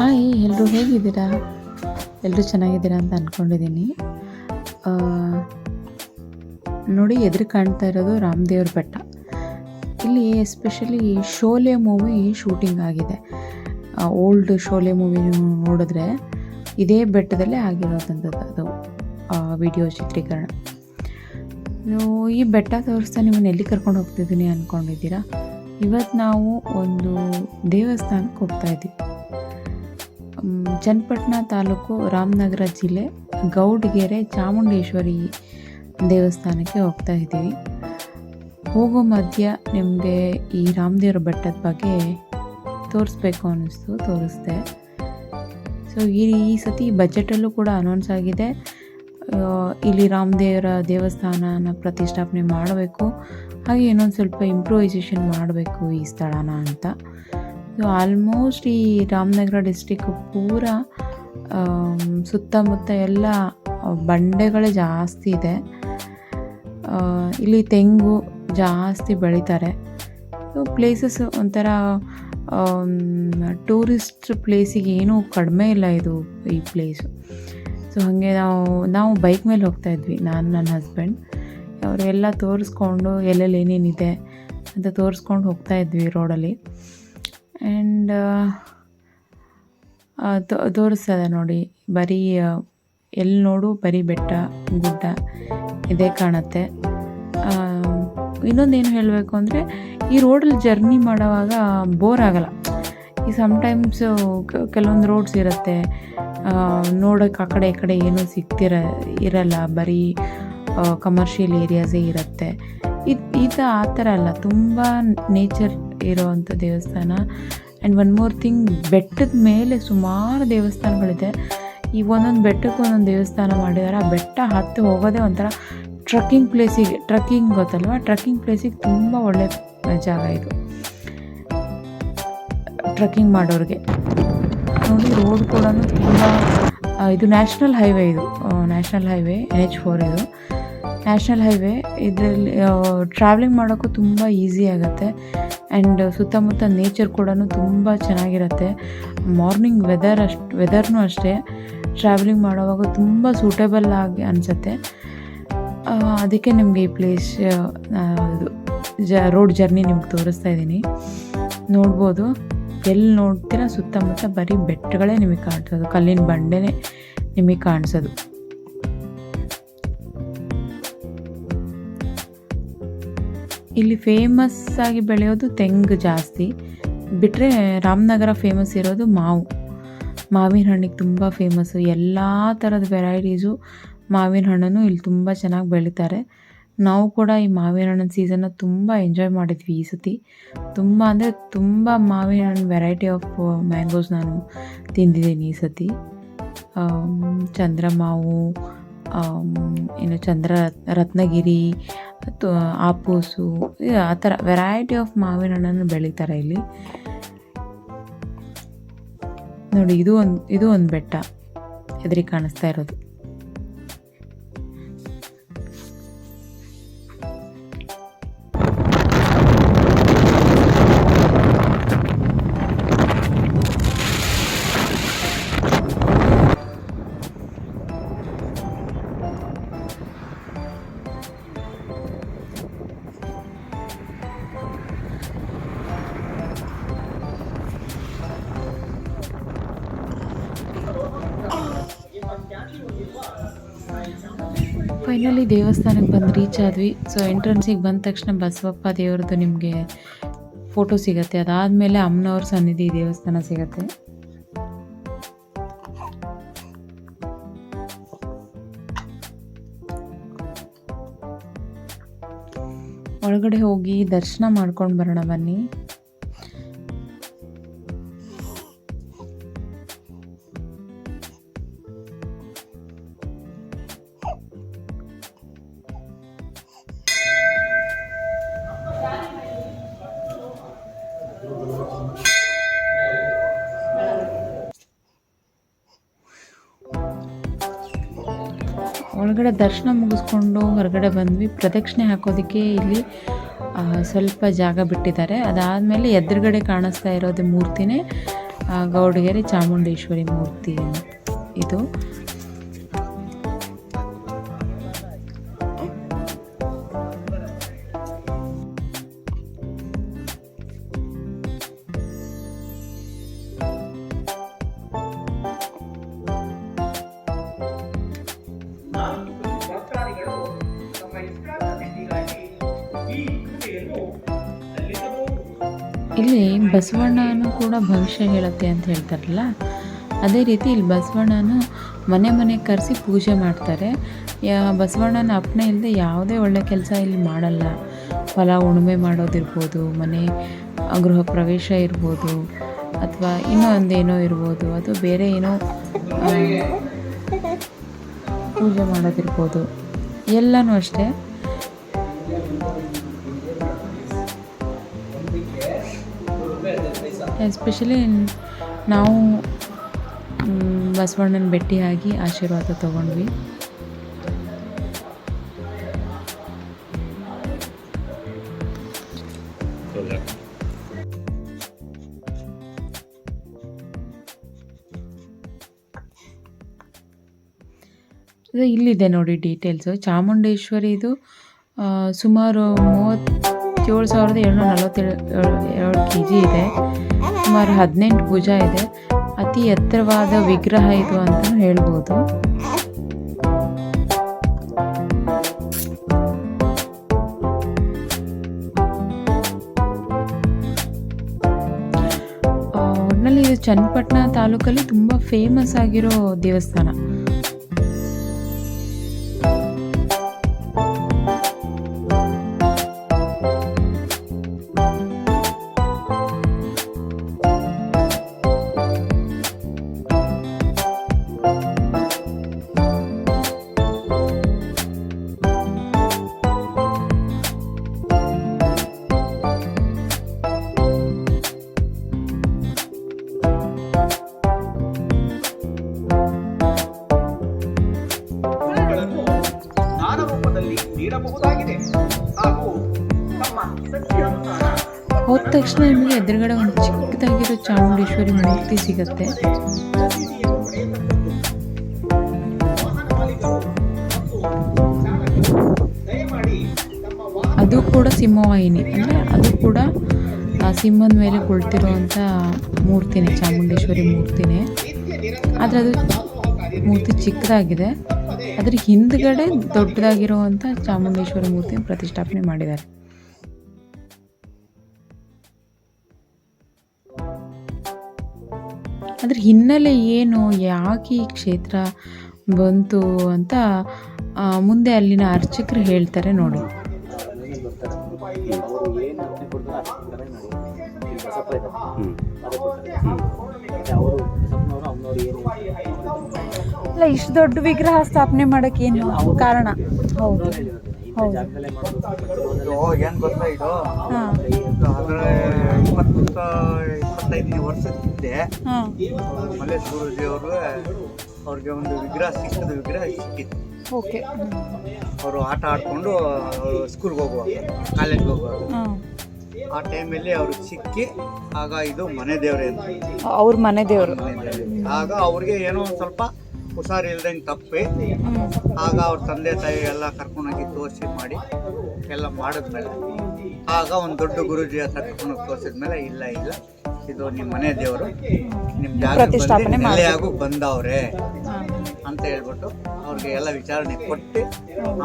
Hi ಎಲ್ಲರೂ ಹೇಗಿದ್ದೀರಾ? ಎಲ್ಲರೂ ಚೆನ್ನಾಗಿದ್ದೀರಾ ಅಂತ ಅಂದ್ಕೊಂಡಿದ್ದೀನಿ ನೋಡಿ, ಎದುರು ಕಾಣ್ತಾ ಇರೋದು ರಾಮದೇವ್ರ ಬೆಟ್ಟ. ಇಲ್ಲಿ ಎಸ್ಪೆಷಲಿ ಶೋಲೆ ಮೂವಿ ಶೂಟಿಂಗ್ ಆಗಿದೆ. ಓಲ್ಡ್ ಶೋಲೆ ಮೂವಿ ನೋಡಿದ್ರೆ ಇದೇ ಬೆಟ್ಟದಲ್ಲೇ ಆಗಿರೋದಂಥದ್ದು ಅದು ವಿಡಿಯೋ ಚಿತ್ರೀಕರಣ. ನೀವು ಈ ಬೆಟ್ಟ ತೋರಿಸ್ತಾ ನಿಮ್ಮನ್ನು ಎಲ್ಲಿ ಕರ್ಕೊಂಡು ಹೋಗ್ತಿದ್ದೀನಿ ಅಂದ್ಕೊಂಡಿದ್ದೀರಾ ಇವತ್ತು ನಾವು ಒಂದು ದೇವಸ್ಥಾನಕ್ಕೆ ಹೋಗ್ತಾ ಇದ್ದೀವಿ. ಚನ್ನಪಟ್ಟಣ ತಾಲೂಕು ರಾಮನಗರ ಜಿಲ್ಲೆ ಗೌಡ್ಗೆರೆ ಚಾಮುಂಡೇಶ್ವರಿ ದೇವಸ್ಥಾನಕ್ಕೆ ಹೋಗ್ತಾ ಇದ್ದೀವಿ. ಹೋಗೋ ಮಧ್ಯ ನಿಮಗೆ ಈ ರಾಮದೇವರ ಬೆಟ್ಟದ ಬಗ್ಗೆ ತೋರಿಸ್ಬೇಕು ಅನ್ನಿಸ್ತು, ತೋರಿಸ್ದೆ. ಸೊ ಈ ಈ ಸತಿ ಬಜೆಟಲ್ಲೂ ಕೂಡ ಅನೌನ್ಸ್ ಆಗಿದೆ. ಇಲ್ಲಿ ರಾಮದೇವರ ದೇವಸ್ಥಾನನ ಪ್ರತಿಷ್ಠಾಪನೆ ಮಾಡಬೇಕು. ಹಾಗೆ ಇನ್ನೊಂದು ಸ್ವಲ್ಪ ಇಂಪ್ರೂವೈಸೇಷನ್ ಮಾಡಬೇಕು ಈ ಸ್ಥಳನ ಅಂತ. ಸೊ ಆಲ್ಮೋಸ್ಟ್ ಈ ರಾಮನಗರ ಡಿಸ್ಟಿಕ್ ಪೂರ ಸುತ್ತಮುತ್ತ ಎಲ್ಲ ಬಂಡೆಗಳೇ ಜಾಸ್ತಿ ಇದೆ. ಇಲ್ಲಿ ತೆಂಗು ಜಾಸ್ತಿ ಬೆಳೀತಾರೆ. ಪ್ಲೇಸಸ್ ಒಂಥರ ಟೂರಿಸ್ಟ್ ಪ್ಲೇಸಿಗೆ ಏನೂ ಕಡಿಮೆ ಇಲ್ಲ ಇದು ಈ ಪ್ಲೇಸು ಸೊ ಹಾಗೆ ನಾವು ನಾವು ಬೈಕ್ ಮೇಲೆ ಹೋಗ್ತಾ ಇದ್ವಿ, ನಾನು, ನನ್ನ ಹಸ್ಬೆಂಡ್ ಅವರೆಲ್ಲ ತೋರಿಸ್ಕೊಂಡು ಎಲ್ಲೆಲ್ಲಿ ಏನೇನಿದೆ ಅಂತ ತೋರಿಸ್ಕೊಂಡು ಹೋಗ್ತಾ ಇದ್ವಿ ರೋಡಲ್ಲಿ ಆ್ಯಂಡ್ ತೋರಿಸ್ತದೆ ನೋಡಿ. ಬರೀ ಎಲ್ಲಿ ನೋಡು, ಬರೀ ಬೆಟ್ಟ, ಗುಡ್ಡ ಇದೇ ಕಾಣುತ್ತೆ. ಇನ್ನೊಂದೇನು ಹೇಳಬೇಕು ಅಂದರೆ, ಈ ರೋಡಲ್ಲಿ ಜರ್ನಿ ಮಾಡೋವಾಗ ಬೋರ್ ಆಗಲ್ಲ. ಈ ಸಮ್ಟೈಮ್ಸು ಕೆಲವೊಂದು ರೋಡ್ಸ್ ಇರುತ್ತೆ. ನೋಡೋಕೆ ಆ ಕಡೆ ಈ ಕಡೆ ಏನೂ ಸಿಗ್ತಿರ, ಇರಲ್ಲ. ಬರೀ ಕಮರ್ಷಿಯಲ್ ಏರಿಯಾಸೇ ಇರುತ್ತೆ. ಇದು ಈತ ಆ ಥರ ಅಲ್ಲ, ತುಂಬ ನೇಚರ್ ಇರೋವಂಥ ದೇವಸ್ಥಾನ. ಆ್ಯಂಡ್ ಒನ್ ಮೋರ್ ಥಿಂಗ್ ಬೆಟ್ಟದ ಮೇಲೆ ಸುಮಾರು ದೇವಸ್ಥಾನಗಳಿದೆ. ಈ ಒಂದೊಂದು ಬೆಟ್ಟಕ್ಕೆ ಒಂದೊಂದು ದೇವಸ್ಥಾನ ಮಾಡಿದ್ದಾರೆ ಆ ಬೆಟ್ಟ ಹತ್ತಿ ಹೋಗೋದೇ ಒಂಥರ ಟ್ರಕ್ಕಿಂಗ್ ಪ್ಲೇಸಿಗೆ ಟ್ರಕ್ಕಿಂಗ್ ಗೊತ್ತಲ್ವ? ಟ್ರಕ್ಕಿಂಗ್ ಪ್ಲೇಸಿಗೆ ತುಂಬ ಒಳ್ಳೆ ಜಾಗ ಇದು. ಟ್ರಕ್ಕಿಂಗ್ ಮಾಡೋರಿಗೆ. ನೋಡಿ ರೋಡ್ ಕೂಡ ತುಂಬ ಇದು ನ್ಯಾಷನಲ್ ಹೈವೇ ಇದು. National highway N H four ಇದು. ನ್ಯಾಷನಲ್ ಹೈವೇ, ಇದರಲ್ಲಿ ಟ್ರಾವೆಲಿಂಗ್ ಮಾಡೋಕ್ಕೂ ತುಂಬ ಈಸಿ ಆಗುತ್ತೆ. ಆ್ಯಂಡ್ ಸುತ್ತಮುತ್ತ ನೇಚರ್ ಕೂಡ ತುಂಬ ಚೆನ್ನಾಗಿರುತ್ತೆ. ಮಾರ್ನಿಂಗ್ ವೆದರ್ ಅಷ್ಟು ವೆದರ್ನೂ ಅಷ್ಟೇ. ಟ್ರಾವೆಲಿಂಗ್ ಮಾಡೋವಾಗ ತುಂಬ ಸೂಟೇಬಲ್ ಆಗಿ ಅನಿಸುತ್ತೆ. ಅದಕ್ಕೆ ನಿಮಗೆ ಈ ಪ್ಲೇಸ್ ಜ ರೋಡ್ ಜರ್ನಿ ನಿಮ್ಗೆ ತೋರಿಸ್ತಾ ಇದ್ದೀನಿ. ನೋಡ್ಬೋದು. ಎಲ್ಲಿ ನೋಡ್ತೀರಾ ಸುತ್ತಮುತ್ತ ಬರೀ ಬೆಟ್ಟಗಳೇ ನಿಮಗೆ ಕಾಣಿಸೋದು, ಕಲ್ಲಿನ ಬಂಡೆನೇ ನಿಮಗೆ ಕಾಣಿಸೋದು. ಇಲ್ಲಿ ಫೇಮಸ್ ಆಗಿ ಬೆಳೆಯೋದು ತೆಂಗು ಜಾಸ್ತಿ. ಬಿಟ್ಟರೆ ರಾಮನಗರ ಫೇಮಸ್ ಇರೋದು ಮಾವು. ಮಾವಿನ ಹಣ್ಣಿಗೆ ತುಂಬ ಫೇಮಸ್ಸು ಎಲ್ಲ ಥರದ ವೆರೈಟೀಸು ಮಾವಿನ ಹಣ್ಣನ್ನು ಇಲ್ಲಿ ತುಂಬ ಚೆನ್ನಾಗಿ ಬೆಳೀತಾರೆ. ನಾವು ಕೂಡ ಈ ಮಾವಿನ ಹಣ್ಣಿನ ಸೀಸನ್ನ ತುಂಬ ಎಂಜಾಯ್ ಮಾಡಿದ್ವಿ ಈ ಸತಿ. ತುಂಬ ಅಂದರೆ ತುಂಬ ಮಾವಿನ ಹಣ್ಣು ವೆರೈಟಿ ಆಫ್ ಮ್ಯಾಂಗೋಸ್ ನಾನು ತಿಂದಿದ್ದೀನಿ ಈ ಸತಿ. ಚಂದ್ರ ಚಂದ್ರಮಾವು ಏನು ಚಂದ್ರ ರತ್ನಗಿರಿ ಆಪೂಸು ಆ ಥರ ವೆರೈಟಿ ಆಫ್ ಮಾವಿನ ಹಣ್ಣನ್ನು ಬೆಳೀತಾರೆ ಇಲ್ಲಿ. ನೋಡಿ, ಇದು ಒಂದು ಇದು ಒಂದು ಬೆಟ್ಟ ಎದುರಿಗೆ ಕಾಣಿಸ್ತಾ ಇರೋದು. ಫೈನಲಿ ದೇವಸ್ಥಾನಕ್ಕೆ ಬಂದು ರೀಚ್ ಆದ್ವಿ. ಸೊ ಎಂಟ್ರೆನ್ಸಿಗೆ ಬಂದ ತಕ್ಷಣ ಬಸವಪ್ಪ ದೇವ್ರದ್ದು ನಿಮಗೆ ಫೋಟೋ ಸಿಗತ್ತೆ. ಅದಾದಮೇಲೆ ಅಮ್ಮನವ್ರ ಸನ್ನಿಧಿ ದೇವಸ್ಥಾನ ಸಿಗುತ್ತೆ. ಒಳಗಡೆ ಹೋಗಿ ದರ್ಶನ ಮಾಡ್ಕೊಂಡು ಬರೋಣ ಬನ್ನಿ. ಒಳಗಡೆ ದರ್ಶನ ಮುಗಿಸ್ಕೊಂಡು ಹೊರಗಡೆ ಬಂದ್ವಿ. ಪ್ರದಕ್ಷಿಣೆ ಹಾಕೋದಕ್ಕೆ ಇಲ್ಲಿ ಸ್ವಲ್ಪ ಜಾಗ ಬಿಟ್ಟಿದ್ದಾರೆ. ಅದಾದಮೇಲೆ ಎದುರುಗಡೆ ಕಾಣಿಸ್ತಾ ಇರೋದು ಮೂರ್ತಿನೇ ಗೌಡಗೆರೆ ಚಾಮುಂಡೇಶ್ವರಿ ಮೂರ್ತಿ ಇದು ಇಲ್ಲಿ ಬಸವಣ್ಣನು ಕೂಡ ಭವಿಷ್ಯ ಹೇಳುತ್ತೆ ಅಂತ ಹೇಳ್ತಾರಲ್ಲ, ಅದೇ ರೀತಿ ಇಲ್ಲಿ ಬಸವಣ್ಣನು ಮನೆ ಮನೆ ಕರೆಸಿ ಪೂಜೆ ಮಾಡ್ತಾರೆ. ಬಸವಣ್ಣನ ಅಪ್ಪಣೆ ಇಲ್ಲದೆ ಯಾವುದೇ ಒಳ್ಳೆ ಕೆಲಸ ಇಲ್ಲಿ ಮಾಡಲ್ಲ. ಫಲ ಉಳುಮೆ ಮಾಡೋದಿರ್ಬೋದು, ಮನೆ ಗೃಹ ಪ್ರವೇಶ ಇರ್ಬೋದು, ಅಥವಾ ಇನ್ನೂ ಒಂದೇನೋ ಇರ್ಬೋದು, ಅಥವಾ ಬೇರೆ ಏನೋ ಪೂಜೆ ಮಾಡೋದಿರ್ಬೋದು. ಎಲ್ಲನೂ ಅಷ್ಟೇ. ಎಸ್ಪೆಷಲಿ ನಾವು ಮ್, ಬಸವಣ್ಣನ ಭೇಟಿಯಾಗಿ ಆಶೀರ್ವಾದ ತಗೊಂಡ್ವಿ. ಇಲ್ಲಿದೆ ನೋಡಿ ಡೀಟೇಲ್ಸು ಚಾಮುಂಡೇಶ್ವರಿದು ಸುಮಾರು ಸುಮಾರು ಮೂವತ್ತೇಳು ಸಾವಿರದ ಏಳ್ನೂರ ನಲವತ್ತೇಳು ಎರಡು ಕೆ ಜಿ ಇದೆ. ಸುಮಾರು ಹದಿನೆಂಟು ಭುಜ ಇದೆ. ಅತಿ ಎತ್ತರವಾದ ವಿಗ್ರಹ ಇದು ಅಂತ ಹೇಳ್ಬೋದು. ಒಟ್ಟಿನಲ್ಲಿ ಇದು ಚನ್ನಪಟ್ಟಣ ತಾಲೂಕಲ್ಲಿ ತುಂಬ ಫೇಮಸ್ ಆಗಿರೋ ದೇವಸ್ಥಾನ. ನೀಡಬಹುದಾಗಿದೆ. ಹಾಗೂ ತಮ್ಮ ಹೋದ ತಕ್ಷಣ ನಿಮಗೆ ಎದುರುಗಡೆ ಒಂದು ಚಿಕ್ಕದಾಗಿರೋ ಚಾಮುಂಡೇಶ್ವರಿ ಮೂರ್ತಿ ಸಿಗುತ್ತೆ. ಅದು ಕೂಡ ಸಿಂಹವಾಹಿನಿ. ಅಂದರೆ ಅದು ಕೂಡ ಸಿಂಹದ ಮೇಲೆ ಕುಳಿತಿರುವಂಥ ಮೂರ್ತಿನೇ, ಚಾಮುಂಡೇಶ್ವರಿ ಮೂರ್ತಿನೇ. ಆದರೆ ಅದು ಮೂರ್ತಿ ಚಿಕ್ಕದಾಗಿದೆ. ಅದ್ರ ಹಿಂದ್ಗಡೆ ದೊಡ್ಡದಾಗಿರುವಂಥ ಚಾಮುಂಡೇಶ್ವರಿ ಮೂರ್ತಿಯನ್ನು ಪ್ರತಿಷ್ಠಾಪನೆ ಮಾಡಿದ್ದಾರೆ. ಅದ್ರ ಹಿನ್ನೆಲೆ ಏನು, ಯಾಕೆ ಈ ಕ್ಷೇತ್ರ ಬಂತು ಅಂತ ಮುಂದೆ ಅಲ್ಲಿನ ಅರ್ಚಕರು ಹೇಳ್ತಾರೆ ನೋಡಿ. ಅಲ್ಲ ಇಷ್ಟು ದೊಡ್ಡ ವಿಗ್ರಹ ಸ್ಥಾಪನೆ ಮಾಡಕ್ಕೆ ಏನು ಕಾರಣ? ಹೌದು ಹೌದು. ಏನ್ ಗೊತ್ತಾ ಇದು? ಇಪ್ಪತ್ತು ಇಪ್ಪತ್ತೈದು ವರ್ಷದ ಹಿಂದೆ ಮಲ್ಲೇಶ್ ಗುರೂಜಿ ಅವರು ಅವ್ರಿಗೆ ಒಂದು ವಿಗ್ರಹ ಸಿಕ್ಕಿದ ವಿಗ್ರಹ ಸಿಕ್ಕಿತ್ತು. ಓಕೆ. ಅವರು ಆಟ ಆಡ್ಕೊಂಡು ಅವರು ಸ್ಕೂಲ್ಗೆ ಹೋಗುವಾಗ ಕಾಲೇಜ್ಗೆ ಹೋಗುವಾಗ. ಆ ಟೈಮಲ್ಲಿ ಅವ್ರಿಗೆ ಸಿಕ್ಕಿ ಆಗ ಇದು ಮನೆ ದೇವ್ರೆ ಅಂತ. ಅವ್ರ ಮನೆ ದೇವರು. ಆಗ ಅವ್ರಿಗೆ ಏನೋ ಒಂದು ಸ್ವಲ್ಪ ಹುಷಾರಿಲ್ದಂಗೆ ತಪ್ಪಿ. ಆಗ ಅವ್ರ ತಂದೆ ತಾಯಿ ಎಲ್ಲ ಕರ್ಕೊಂಡೋಗಿ ತೋರಿಸಿ ಮಾಡಿ ಎಲ್ಲ ಮಾಡಿದ್ಮೇಲೆ ಆಗ ಒಂದು ದೊಡ್ಡ ಗುರುಜಿ ಹತ್ರ ಕರ್ಕೊಂಡೋಗಿ ತೋರಿಸಿದ್ಮೇಲೆ ಇಲ್ಲ ಇಲ್ಲ. ಇದು ನಿಮ್ಮ ಮನೆ ದೇವರು. ನಿಮ್ಮ ಜಾಗ ಪ್ರತಿಷ್ಠಾಪನೆ ನೆಲೆಯಾಗೂ ಬಂದವ್ರೆ ಅಂತ ಹೇಳ್ಬಿಟ್ಟು ಅವ್ರಿಗೆ ಎಲ್ಲ ವಿಚಾರಣೆ ಕೊಟ್ಟು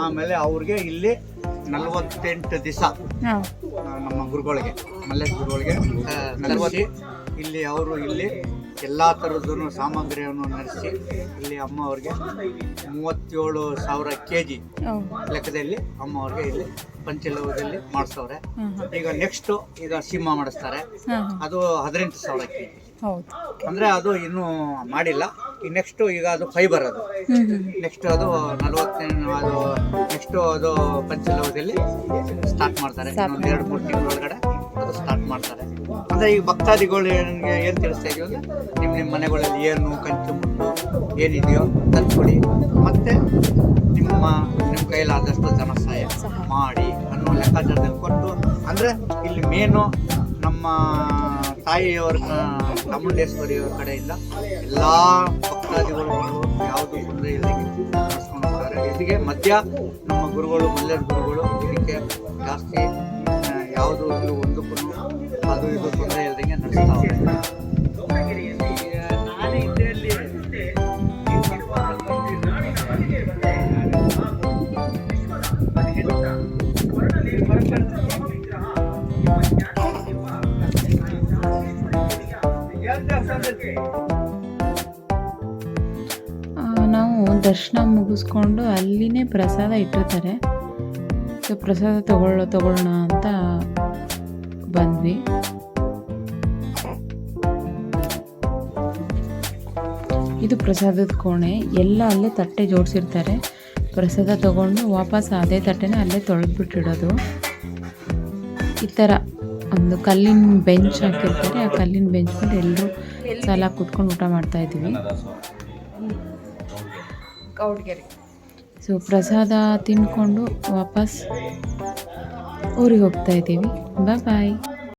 ಆಮೇಲೆ ಅವ್ರಿಗೆ ಇಲ್ಲಿ ನಲ್ವತ್ತೆಂಟು ದಿವಸ ನಮ್ಮ ಗುರುಗಳಿಗೆ ಮಲ್ಲೇಶ್ ಗುರುಗಳಿಗೆ ನಲ್ವತ್ತು ಇಲ್ಲಿ ಅವರು ಇಲ್ಲಿ ಎಲ್ಲ ಥರದ್ದು ಸಾಮಗ್ರಿಯನ್ನು ನಡೆಸಿ ಇಲ್ಲಿ ಅಮ್ಮ ಅವ್ರಿಗೆ ಮೂವತ್ತೇಳು ಸಾವಿರ ಕೆ ಜಿ ಲೆಕ್ಕದಲ್ಲಿ ಅಮ್ಮ ಅವ್ರಿಗೆ ಇಲ್ಲಿ ಪಂಚಲೋಹದಲ್ಲಿ ಮಾಡಿಸ್ತವ್ರೆ ಈಗ ನೆಕ್ಸ್ಟ್ ಈಗ ಸಿಂಹ ಮಾಡಿಸ್ತಾರೆ. ಅದು ಹದಿನೆಂಟು ಸಾವಿರ ಕೆ ಜಿ ಅಂದ್ರೆ ಅದು ಇನ್ನೂ ಮಾಡಿಲ್ಲ. ಈ ನೆಕ್ಸ್ಟು ಈಗ ಅದು ಫೈಬರ್ ಅದು. ನೆಕ್ಸ್ಟ್ ಅದು ನಲವತ್ತೆಂಟು ಅದು ನೆಕ್ಸ್ಟ್ ಅದು ಪಂಚಲೋಹದಲ್ಲಿ ಸ್ಟಾರ್ಟ್ ಮಾಡ್ತಾರೆ. ಎರಡು ಮೂರು ತಿಂಗಳ ಒಳಗಡೆ. ಅದು ಸ್ಟಾರ್ಟ್ ಮಾಡ್ತಾರೆ. ಅಂದ್ರೆ ಈಗ ಭಕ್ತಾದಿಗಳು ನನಗೆ ಏನು ತಿಳಿಸ್ತಾ ಇದೆಯೋ ಅಂದರೆ ನಿಮ್ಮ ನಿಮ್ಮ ಮನೆಗಳಲ್ಲಿ ಏನು ಕಂಚು ಮುಂದು ಏನಿದೆಯೋ ತಂದ್ಕೊಡಿ ಮತ್ತೆ ನಿಮ್ಮ ನಿಮ್ಮ ಕೈಲಾದಷ್ಟು ಧನ ಸಹಾಯ ಮಾಡಿ ಅನ್ನೋ ಲೆಕ್ಕಾಚಾರದಲ್ಲಿ ಕೊಟ್ಟು, ಅಂದ್ರೆ ಇಲ್ಲಿ ಮೇನು ನಮ್ಮ ತಾಯಿಯವರ, ಚಾಮುಂಡೇಶ್ವರಿಯವ್ರ ಕಡೆಯಿಂದ ಎಲ್ಲ ಭಕ್ತಾದಿಗಳು ಯಾವುದು ತೊಂದರೆ ಇಲ್ಲದೆ ಇದಕ್ಕೆ ಮಧ್ಯ ನಮ್ಮ ಗುರುಗಳು, ಮಲ್ಲೇರ್ ಗುರುಗಳು, ಇದಕ್ಕೆ ಜಾಸ್ತಿ ನಾವು ದರ್ಶನ ಮುಗಿಸ್ಕೊಂಡು ಅಲ್ಲಿನೇ ಪ್ರಸಾದ ಇಟ್ಟಿರ್ತಾರೆ. ಸೊ, ಪ್ರಸಾದ ತಗೊಳ್ಳೋ, ತಗೊಳ್ಳೋಣ ಅಂತ ಬಂದ್ವಿ. ಇದು ಪ್ರಸಾದದ ಕೋಣೆ. ಎಲ್ಲ ಅಲ್ಲೇ ತಟ್ಟೆ ಜೋಡಿಸಿರ್ತಾರೆ. ಪ್ರಸಾದ ತಗೊಂಡು ವಾಪಸ್ ಅದೇ ತಟ್ಟೆನ ಅಲ್ಲೇ ತೊಳೆದ್ಬಿಟ್ಟಿಡೋದು. ಈ ಥರ. ಒಂದು ಕಲ್ಲಿನ ಬೆಂಚ್ ಹಾಕಿರ್ತಾರೆ. ಆ ಕಲ್ಲಿನ ಬೆಂಚ್ ಮೇಲೆ ಎಲ್ಲರೂ ಸಲ ಕೂತ್ಕೊಂಡು ಊಟ ಮಾಡ್ತಾ ಇದ್ದೀವಿ. ಸೊ ಪ್ರಸಾದ ತಿನ್ಕೊಂಡು ವಾಪಸ್ ಊರಿಗೆ ಹೋಗ್ತಾ ಇದ್ದೀವಿ. ಬಾಯ್ ಬಾಯ್